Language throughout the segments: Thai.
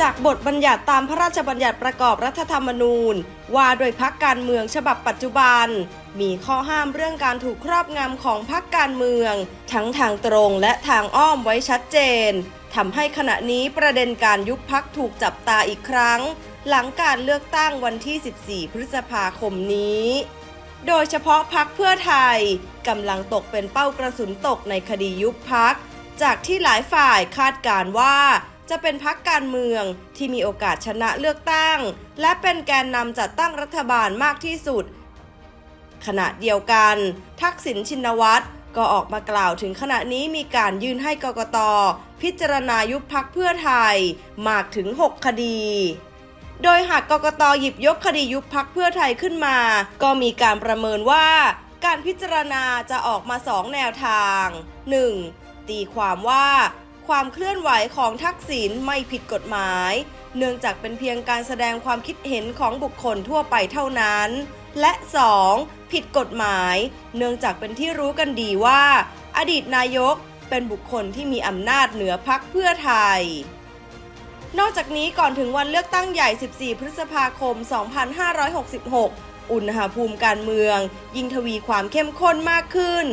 จากบทบัญญัติตามพระราชบัญญัติประกอบรัฐธรรมนูญ ว่าโดยพักการเมืองฉบับปัจจุบัน มีข้อห้ามเรื่องการถูกครอบงำของพักการเมือง ทั้งทางตรงและทางอ้อมไว้ชัดเจนทำให้ขณะนี้ประเด็นการยุบพักถูกจับตาอีกครั้ง หลังการเลือกตั้งวันที่ 14 พฤษภาคมนี้ โดยเฉพาะพักเพื่อไทยกำลังตกเป็นเป้ากระสุนตกในคดียุบพัก จากที่หลายฝ่ายคาดการณ์ว่า จะเป็นพักการเมืองที่มีโอกาสชนะเลือกตั้ง และเป็นแกนนำจัดตั้งรัฐบาลมากที่สุด ขณะเดียวกัน ทักษิณชินวัตรก็ออกมากล่าวถึงขณะนี้มีการยื่นให้กกต พิจารณายุบพักเพื่อไทยมากถึง 6 คดี โดยหากกกตหยิบยกคดียุบพักเพื่อไทยขึ้นมา ก็มีการประเมินว่าการพิจารณาจะออกมา2แนวทาง 1. ตีความว่า ความเคลื่อนไหวของทักษิณไม่ผิดกฎหมาย เนื่องจากเป็นเพียงการแสดงความคิดเห็นของบุคคลทั่วไปเท่านั้น และ 2. ผิดกฎหมาย เนื่องจากเป็นที่รู้กันดีว่า อดีตนายกเป็นบุคคลที่มีอำนาจเหนือพักเพื่อไทย นอกจากนี้ก่อนถึงวันเลือกตั้งใหญ่ 14 พฤษภาคม 2566 อุณหภูมิการเมือง ยิ่งทวีความเข้มข้นมากขึ้น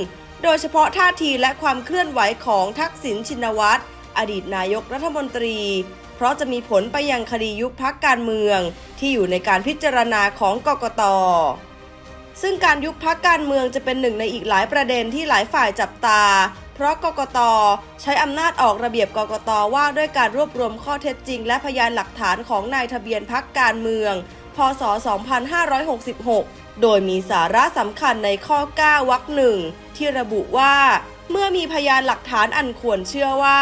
โดยเฉพาะท่าทีและความเคลื่อนไหวของทักษิณชินวัตรอดีตนายกรัฐมนตรี เพราะจะมีผลไปยังคดียุบพักการเมือง ที่อยู่ในการพิจารณาของกกตซึ่งการยุบพักการเมืองจะเป็นหนึ่งในอีกหลายประเด็นที่หลายฝ่ายจับตา เพราะกกตใช้อำนาจออกระเบียบกกตว่าด้วยการรวบรวมข้อเท็จจริง และพยานหลักฐานของนายทะเบียนพักการเมือง พศ 2566 โดยมีสาระสำคัญในข้อ 9 วรรคหนึ่งที่ระบุว่า เมื่อมีพยานหลักฐานอันควรเชื่อว่า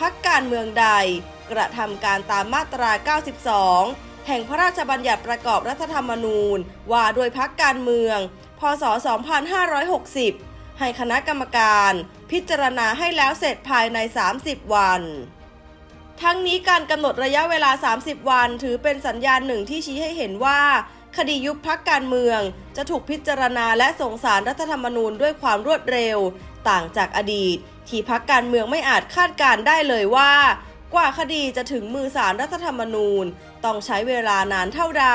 พักการเมืองใด กระทำการตามมาตรา 92 แห่งพระราชบัญญัติประกอบรัฐธรรมนูญ ว่าโดยพักการเมือง พศ 2560 ให้คณะกรรมการ พิจารณาให้แล้วเสร็จภายใน 30 วันทั้งนี้การกำหนดระยะเวลา 30 วัน ถือเป็นสัญญาณหนึ่งที่ชี้ให้เห็นว่า คดียุบพักการเมือง จะถูกพิจารณาและส่งสารรัฐธรรมนูญด้วยความรวดเร็ว ต่างจากอดีต ที่พักการเมืองไม่อาจคาดการได้เลยว่า กว่าคดีจะถึงมือสารรัฐธรรมนูญ ต้องใช้เวลานานเท่าใด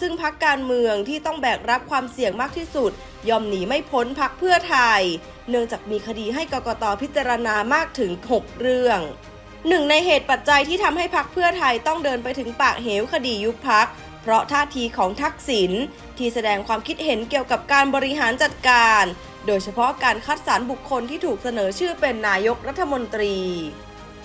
ซึ่งพักการเมืองที่ต้องแบกรับความเสี่ยงมากที่สุด ยอมหนีไม่พ้นพักเพื่อไทย เนื่องจากมีคดีให้กกตพิจารณามากถึง 6 เรื่องหนึ่งในเหตุปัจจัยที่ทำให้พักเพื่อไทยต้องเดินไปถึงปากเหวคดียุบพัก เพราะท่าทีของทักษิณที่แสดงความคิดเห็นเกี่ยวกับการบริหารจัดการ โดยเฉพาะการคัดสรรบุคคลที่ถูกเสนอชื่อเป็นนายกรัฐมนตรี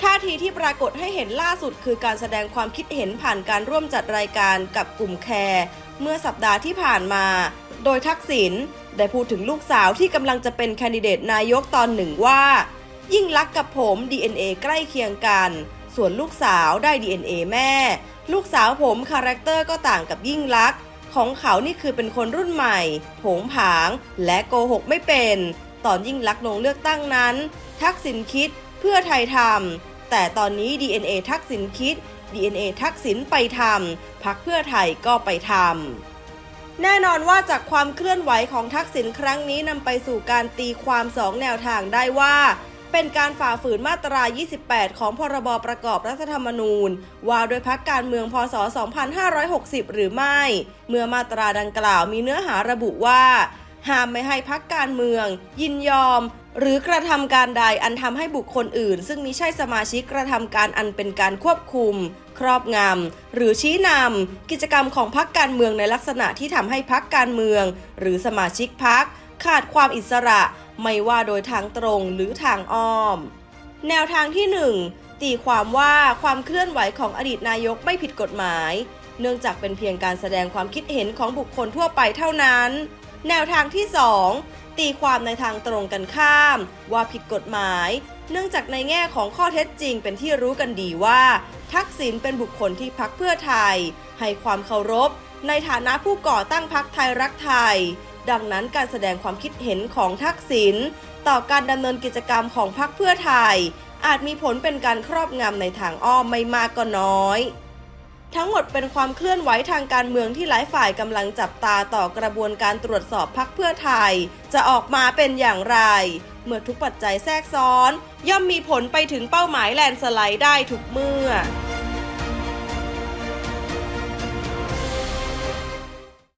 ท่าทีที่ปรากฏให้เห็นล่าสุดคือการแสดงความคิดเห็นผ่านการร่วมจัดรายการกับกลุ่มแคร์เมื่อสัปดาห์ที่ผ่านมา โดยทักษิณได้พูดถึงลูกสาวที่กำลังจะเป็นแคนดิเดตนายกตอนหนึ่งว่า ยิ่งลักษณ์กับผม DNA ใกล้เคียงกัน ส่วนลูกสาวได้ DNA แม่ ลูกสาวผมคาแรคเตอร์ก็ต่างกับยิ่งลักษณ์ของเขานี่คือเป็นคนรุ่นใหม่ ผงผาง และโกหกไม่เป็น ตอนยิ่งลักษณ์ลงเลือกตั้งนั้น ทักษิณคิดเพื่อไทยทำแต่ตอนนี้ DNA ทักษิณคิด DNA ทักษิณไปทำพักเพื่อไทยก็ไปทำแน่นอนว่าจากความเคลื่อนไหวของทักษิณครั้งนี้นำไปสู่การตีความสองแนวทางได้ว่า เป็นการฝ่าฝืนมาตรา 28 ของพรบประกอบรัฐธรรมนูญ ว่าโดยพักการเมืองพศ 2560 หรือไม่ เมื่อมาตราดังกล่าวมีเนื้อหาระบุว่าห้ามไม่ให้พักการเมือง ยินยอม หรือกระทำการใดอันทำให้บุคคลอื่น ซึ่งมิใช่สมาชิกกระทำการอันเป็นการควบคุม ครอบงำหรือชี้นำกิจกรรมของพักการเมืองในลักษณะที่ทำให้พักการเมือง หรือสมาชิกพักขาดความอิสระ ไม่ว่าโดยทางตรงหรือทางอ้อม แนวทางที่ 1 ตีความว่าความเคลื่อนไหวของอดีตนายกไม่ผิดกฎหมาย เนื่องจากเป็นเพียงการแสดงความคิดเห็นของบุคคลทั่วไปเท่านั้น แนวทางที่ 2 ตีความในทางตรงกันข้าม ว่าผิดกฎหมาย เนื่องจากในแง่ของข้อเท็จจริงเป็นที่รู้กันดีว่า ทักษิณเป็นบุคคลที่พักเพื่อไทย ให้ความเคารพ ในฐานะผู้ก่อตั้งพักไทยรักไทย ดังนั้นการแสดงความคิดเห็นของทักษิณต่อการดำเนินกิจกรรมของพรรคเพื่อไทย อาจมีผลเป็นการครอบงำในทางอ้อมไม่มากก็น้อย ทั้งหมดเป็นความเคลื่อนไหวทางการเมืองที่หลายฝ่ายกำลังจับตาต่อกระบวนการตรวจสอบพักเพื่อไทย จะออกมาเป็นอย่างไร เมื่อทุกปัจจัยแทรกซ้อน ย่อมมีผลไปถึงเป้าหมายแลนสไลด์ได้ทุกเมื่อ